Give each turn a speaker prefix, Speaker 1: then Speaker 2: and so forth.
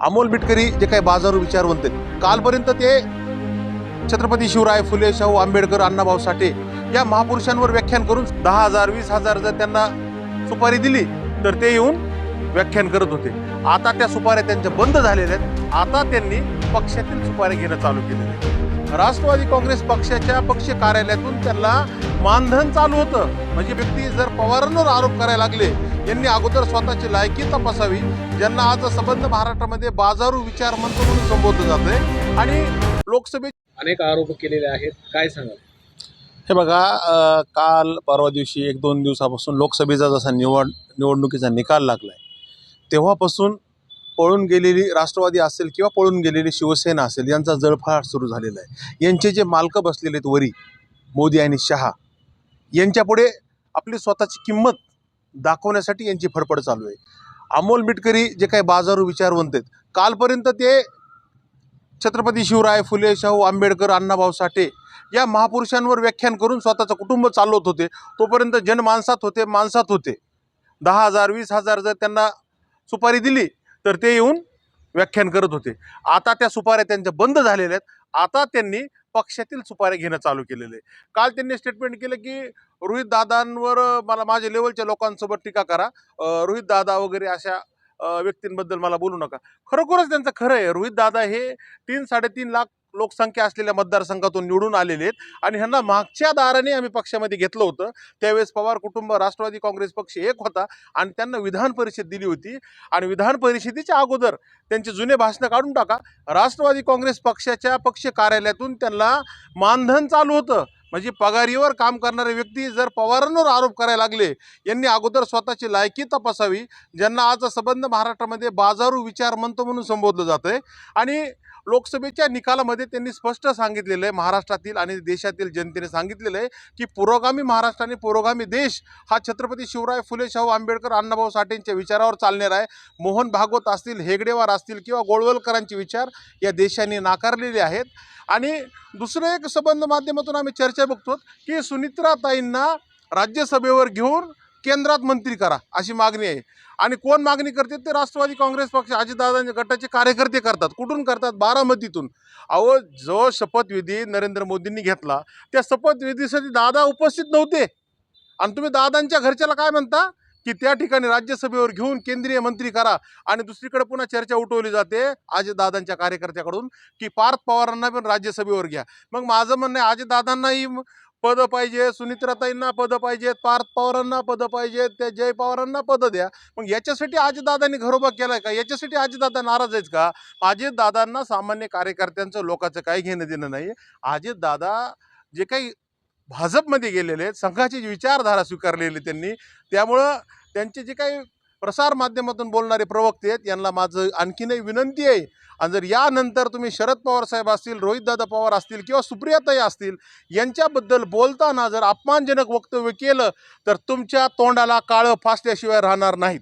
Speaker 1: अमोल बिटकरी जे काही बाजारू विचारवंत आहेत कालपर्यंत ते छत्रपती शिवराय फुले शाहू आंबेडकर अण्णाभाऊ साठे या महापुरुषांवर व्याख्यान करून दहा हजार वीस हजार जर त्यांना सुपारी दिली तर ते येऊन व्याख्यान करत होते. आता त्या सुपाऱ्या त्यांच्या बंद झालेल्या आहेत. आता त्यांनी पक्षातील सुपाऱ्या घेणं चालू केलेलं आहे. राष्ट्रवादी काँग्रेस पक्षाच्या पक्ष कार्यालयातून त्यांना मानधन चालू होतं. म्हणजे व्यक्ती जर पवारांवर आरोप करायला लागले यांनी अगोदर स्वतःची लायकी तपासावी ज्यांना आज संबंध महाराष्ट्रामध्ये बाजारू विचार मंच म्हणून संबोधलं जातंय. आणि लोकसभे
Speaker 2: अनेक आरोप केलेले आहेत. काय सांगाल?
Speaker 1: हे बघा काल परवा दिवशी एक दोन दिवसापासून लोकसभेचा जसा निवड निवडणुकीचा निकाल लागला आहे तेव्हापासून पळून गेलेली राष्ट्रवादी असेल किंवा पळून गेलेली शिवसेना असेल यांचा जळफळाट सुरू झालेला आहे. यांचे जे मालकं बसलेले आहेत वरी मोदी आणि शहा यांच्यापुढे आपली स्वतःची किंमत दाखवण्यासाठी यांची फडफड चालू आहे. अमोल मिटकरी जे काही बाजारू विचारवंत आहेत कालपर्यंत ते छत्रपती शिवराय फुले शाहू आंबेडकर अण्णाभाऊ साठे या महापुरुषांवर व्याख्यान करून स्वतःचं कुटुंब चालवत होते. तोपर्यंत जनमानसात होते माणसात होते. दहा हजार वीस हजार जर त्यांना सुपारी दिली तर ते येऊन व्याख्यान करत होते. आता त्या सुपाऱ्या त्यांच्या बंद झालेल्या आहेत. आता त्यांनी पक्षातील सुपाऱ्या घेणं चालू केलेलं आहे. काल त्यांनी स्टेटमेंट केलं की रोहित दादांवर मला माझ्या लेवलच्या लोकांसोबत टीका करा. रोहित दादा वगैरे अशा व्यक्तींबद्दल मला बोलू नका. खरोखरच त्यांचं खरं आहे. रोहित दादा हे तीन साडेतीन लाख लोकसंख्या असलेल्या मतदारसंघातून निवडून आलेले आहेत. आणि ह्यांना मागच्या दाराने आम्ही पक्षामध्ये घेतलं होतं. त्यावेळेस पवार कुटुंब राष्ट्रवादी काँग्रेस पक्ष एक होता आणि त्यांना विधान परिषद दिली होती. आणि विधान परिषदेच्या अगोदर त्यांचे जुने भाषणं काढून टाका. राष्ट्रवादी काँग्रेस पक्षाच्या पक्ष कार्यालयातून त्यांना मानधन चालू होतं. म्हणजे पगारीवर काम करणारे व्यक्ती जर पवारांवर आरोप करायला लागले यांनी अगोदर स्वतःची लायकी तपासावी ज्यांना आज संबंध महाराष्ट्रामध्ये बाजारू विचार म्हणतो म्हणून संबोधलं जातं आहे आणि लोकसभेच्या निकालामध्ये त्यांनी स्पष्ट सांगितलेलं आहे महाराष्ट्रातील आणि देशातील जनतेने सांगितलेलं आहे की पुरोगामी महाराष्ट्र आणि पुरोगामी देश हा छत्रपती शिवराय फुले शाहू आंबेडकर अण्णाभाऊ साठेंच्या विचारावर चालणार आहे. मोहन भागवत असतील हेगडेवार असतील किंवा गोळवलकरांचे विचार या देशाने नाकारलेले आहेत. आणि दुसरं एक संबंध माध्यमातून आम्ही चर्चा बघतो की सुनित्राताईंना राज्यसभेवर घेऊन केंद्रात मंत्री करा अशी मागणी आहे. आणि कोण मागणी करते? ते राष्ट्रवादी काँग्रेस पक्ष अजितदादांच्या गटाचे कार्यकर्ते करतात. कुठून करतात? बारामतीतून. अहो जो शपथविधी नरेंद्र मोदींनी घेतला त्या शपथविधीसाठी दादा उपस्थित नव्हते. आणि तुम्ही दादांच्या घरच्याला काय म्हणता? की त्या ठिकाणी राज्यसभेवर घेऊन केंद्रीय मंत्री करा. आणि दुसरीकडे पुन्हा चर्चा उठवली जाते अजितदादांच्या कार्यकर्त्याकडून की पार्थ पवारांना पण राज्यसभेवर घ्या. मग माझं म्हणणं आहे अजितदादांनाही पदं पाहिजे सुनित्राताईंना पदं पाहिजेत पार्थ पवारांना पदं पाहिजेत त्या जय पवारांना पदं द्या. मग याच्यासाठी अजितदादांनी घरोबा केलाय का? याच्यासाठी अजितदादा नाराज आहेत का? अजितदादांना सामान्य कार्यकर्त्यांचं लोकांचं काही घेणं देणं नाही अजितदादा जे काही भाजपमध्ये गेलेले आहेत संघाची जी विचारधारा स्वीकारलेली त्यांनी त्यामुळं त्यांचे जे काही प्रसार माध्यमातून बोलणारे प्रवक्ते आहेत. यांना माझं आणखीनही विनंती आहे. आणि जर यानंतर तुम्ही शरद पवार साहेब असतील रोहितदादा पवार असतील किंवा सुप्रियाताई असतील यांच्याबद्दल बोलताना जर अपमानजनक वक्तव्य केलं तर तुमच्या तोंडाला काळं फासल्याशिवाय राहणार नाहीत.